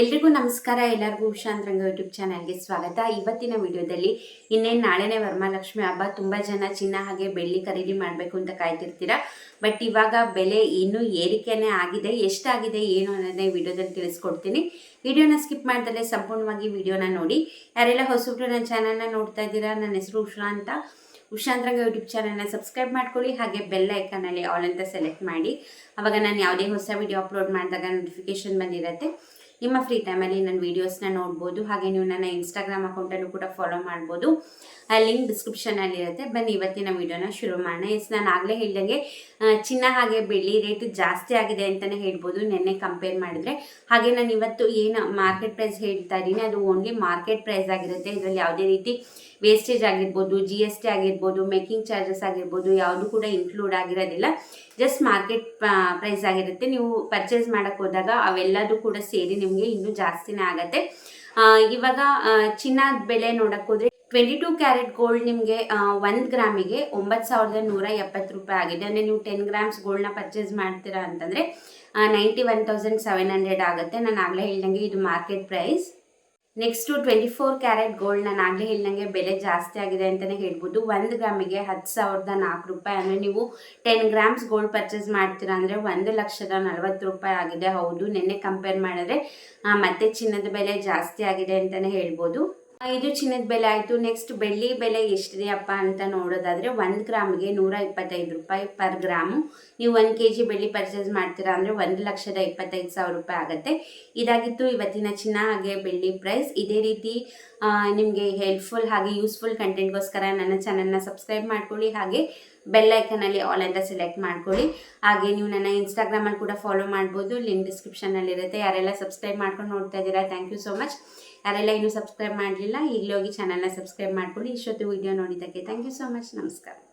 ಎಲ್ರಿಗೂ ನಮಸ್ಕಾರ, ಎಲ್ಲರಿಗೂ ಹುಷಾಂತರಂಗ ಯೂಟ್ಯೂಬ್ ಚಾನಲ್ಗೆ ಸ್ವಾಗತ. ಇವತ್ತಿನ ವಿಡಿಯೋದಲ್ಲಿ ಇನ್ನೇನು ನಾಳೆನೇ ವರಮಹಾಲಕ್ಷ್ಮಿ ಹಬ್ಬ, ತುಂಬ ಜನ ಚಿನ್ನ ಹಾಗೆ ಬೆಳ್ಳಿ ಖರೀದಿ ಮಾಡಬೇಕು ಅಂತ ಕಾಯ್ತಿರ್ತೀರಾ? ಬಟ್ ಇವಾಗ ಬೆಲೆ ಇನ್ನೂ ಏರಿಕೆನೇ ಆಗಿದೆ, ಎಷ್ಟಾಗಿದೆ, ಏನು ಅನ್ನೋದೇ ವಿಡಿಯೋದಲ್ಲಿ ತಿಳಿಸ್ಕೊಡ್ತೀನಿ. ವಿಡಿಯೋನ ಸ್ಕಿಪ್ ಮಾಡ್ದಲ್ಲೇ ಸಂಪೂರ್ಣವಾಗಿ ವಿಡಿಯೋನ ನೋಡಿ. ಯಾರೆಲ್ಲ ಹೊಸಬ್ರು ನನ್ನ ಚಾನಲ್ನ ನೋಡ್ತಾ ಇದ್ದೀರಾ, ನನ್ನ ಹೆಸರು ಉಷಾ ಅಂತ. ಉಷಾಂತರಂಗ ಯೂಟ್ಯೂಬ್ ಚಾನಲ್ನ ಸಬ್ಸ್ಕ್ರೈಬ್ ಮಾಡ್ಕೊಳ್ಳಿ, ಹಾಗೆ ಬೆಲ್ ಐಕನಲ್ಲಿ ಆಲ್ ಅಂತ ಸೆಲೆಕ್ಟ್ ಮಾಡಿ. ಅವಾಗ ನಾನು ಯಾವುದೇ ಹೊಸ ವಿಡಿಯೋ ಅಪ್ಲೋಡ್ ಮಾಡಿದಾಗ ನೋಟಿಫಿಕೇಶನ್ ಬಂದಿರುತ್ತೆ. ನಿಮ್ಮ ಫ್ರೀ ಟೈಮಲ್ಲಿ ನನ್ನ ವೀಡಿಯೋಸ್ನ ನೋಡ್ಬೋದು, ಹಾಗೆ ನೀವು ನನ್ನ ಇನ್ಸ್ಟಾಗ್ರಾಮ್ ಅಕೌಂಟಲ್ಲೂ ಕೂಡ ಫಾಲೋ ಮಾಡ್ಬೋದು. ಆ ಲಿಂಕ್ ಡಿಸ್ಕ್ರಿಪ್ಷನಲ್ಲಿ ಇರುತ್ತೆ. ಬನ್ನಿ, ಇವತ್ತಿನ ವೀಡಿಯೋನ ಶುರು ಮಾಡೋಣ. ಎಸ್ ನಾನು ಆಗಲೇ ಹೇಳಿದಂಗೆ ಚಿನ್ನ ಹಾಗೆ ಬೆಳ್ಳಿ ರೇಟ್ ಜಾಸ್ತಿ ಆಗಿದೆ ಅಂತಲೇ ಹೇಳ್ಬೋದು. ನಿನ್ನೆ ಕಂಪೇರ್ ಮಾಡಿದ್ರೆ. ಹಾಗೆ ನಾನು ಇವತ್ತು ಏನು ಮಾರ್ಕೆಟ್ ಪ್ರೈಸ್ ಹೇಳ್ತಾ ಇದ್ದೀನಿ, ಅದು ಓನ್ಲಿ ಮಾರ್ಕೆಟ್ ಪ್ರೈಸ್ ಆಗಿರುತ್ತೆ. ಇದರಲ್ಲಿ ಯಾವುದೇ ರೀತಿ ವೇಸ್ಟೇಜ್ ಆಗಿರ್ಬೋದು ಜಿ ಎಸ್ ಟಿ ಆಗಿರ್ಬೋದು ಮೇಕಿಂಗ್ ಚಾರ್ಜಸ್ ಆಗಿರ್ಬೋದು, ಯಾವುದು ಕೂಡ ಇನ್ಕ್ಲೂಡ್ ಆಗಿರೋದಿಲ್ಲ. ಜಸ್ಟ್ ಮಾರ್ಕೆಟ್ ಪ್ರೈಸ್ ಆಗಿರುತ್ತೆ. ನೀವು ಪರ್ಚೇಸ್ ಮಾಡೋಕ್ಕೆ ಹೋದಾಗ ಅವೆಲ್ಲದೂ ಕೂಡ ಸೇರಿ ನಿಮಗೆ ಇನ್ನೂ ಜಾಸ್ತಿನೇ ಆಗುತ್ತೆ. ಇವಾಗ ಚಿನ್ನದ ಬೆಲೆ ನೋಡಕ್ ಹೋದ್ರೆ ಟ್ವೆಂಟಿ ಟೂ ಕ್ಯಾರೆಟ್ ಗೋಲ್ಡ್ ನಿಮಗೆ ಒಂದು ಗ್ರಾಮಿಗೆ ಒಂಬತ್ತು ಸಾವಿರದ ನೂರ ಎಪ್ಪತ್ತು ರೂಪಾಯಿ ಆಗಿದೆ. ಅಂದರೆ ನೀವು ಟೆನ್ ಗ್ರಾಮ್ಸ್ ಗೋಲ್ಡ್ನ ಪರ್ಚೇಸ್ ಮಾಡ್ತೀರಾ ಅಂತಂದರೆ ninety one thousand seven hundred ಆಗುತ್ತೆ. ನಾನು ಆಗಲೇ ಹೇಳ್ದಂಗೆ ಇದು market price next twenty four carat gold ನಾನು ಆಗಲೇ ಹೇಳಿದಂಗೆ ಬೆಲೆ ಜಾಸ್ತಿ ಆಗಿದೆ ಅಂತಲೇ ಹೇಳ್ಬೋದು. ಒಂದು ಗ್ರಾಮಿಗೆ ಹತ್ತು ಸಾವಿರದ ನಾಲ್ಕು ರೂಪಾಯಿ. ಅಂದರೆ ನೀವು ಟೆನ್ ಗ್ರಾಮ್ಸ್ ಗೋಲ್ಡ್ ಪರ್ಚೇಸ್ ಮಾಡ್ತೀರಾ ಅಂದರೆ ಒಂದು ಲಕ್ಷದ ನಲವತ್ತು ರೂಪಾಯಿ ಆಗಿದೆ. ಹೌದು, ನಿನ್ನೆ ಕಂಪೇರ್ ಮಾಡಿದ್ರೆ ಮತ್ತೆ ಚಿನ್ನದ ಬೆಲೆ ಜಾಸ್ತಿ ಆಗಿದೆ ಅಂತಲೇ ಹೇಳ್ಬೋದು. ಇದು ಚಿನ್ನದ ಬೆಲೆ ಆಯಿತು. ನೆಕ್ಸ್ಟ್ ಬೆಳ್ಳಿ ಬೆಲೆ ಎಷ್ಟಿದೆಯಪ್ಪ ಅಂತ ನೋಡೋದಾದರೆ ಒಂದು ಗ್ರಾಮ್ಗೆ ನೂರ ಇಪ್ಪತ್ತೈದು ರೂಪಾಯಿ ಪರ್ ಗ್ರಾಮು ನೀವು ಒಂದು ಕೆ ಜಿ ಬೆಳ್ಳಿ ಪರ್ಚೇಸ್ ಮಾಡ್ತೀರಾ ಅಂದರೆ ಒಂದು ಲಕ್ಷದ ಇಪ್ಪತ್ತೈದು ಸಾವಿರ ರೂಪಾಯಿ ಆಗುತ್ತೆ. ಇದಾಗಿತ್ತು ಇವತ್ತಿನ ಚಿನ್ನ ಹಾಗೆ ಬೆಳ್ಳಿ ಪ್ರೈಸ್ ಇದೇ ರೀತಿ ನಿಮಗೆ ಹೆಲ್ಪ್ಫುಲ್ ಹಾಗೆ ಯೂಸ್ಫುಲ್ ಕಂಟೆಂಟ್ಗೋಸ್ಕರ ನನ್ನ ಚಾನಲ್ನ ಸಬ್ಸ್ಕ್ರೈಬ್ ಮಾಡ್ಕೊಳ್ಳಿ. ಹಾಗೆ ಬೆಲ್ ಐಕನಲ್ಲಿ ಆಲ್ ಅಂತ ಸೆಲೆಕ್ಟ್ ಮಾಡ್ಕೊಳ್ಳಿ. ಹಾಗೆ ನೀವು ನನ್ನ ಇನ್ಸ್ಟಾಗ್ರಾಮಲ್ಲಿ ಕೂಡ ಫಾಲೋ ಮಾಡ್ಬೋದು. ಲಿಂಕ್ ಡಿಸ್ಕ್ರಿಪ್ಷನಲ್ಲಿ ಇರುತ್ತೆ. ಯಾರೆಲ್ಲ ಸಬ್ಸ್ಕ್ರೈಬ್ ಮಾಡ್ಕೊಂಡು ನೋಡ್ತಾ ಇದ್ದೀರಾ ಥ್ಯಾಂಕ್ ಯು ಸೊ ಮಚ್ ಯಾರೆಲ್ಲ ಇನ್ನೂ ಸಬ್ಸ್ಕ್ರೈಬ್ ಮಾಡಲಿಲ್ಲ, ಈಗಲೇ ಹೋಗಿ ಚಾನಲ್ನ ಸಬ್ಸ್ಕ್ರೈಬ್ ಮಾಡ್ಕೊಳ್ಳಿ. ಇಷ್ಟೊತ್ತು ವಿಡಿಯೋ ನೋಡಿದ್ದಕ್ಕೆ ಥ್ಯಾಂಕ್ ಯು ಸೊ ಮಚ್ ನಮಸ್ಕಾರ.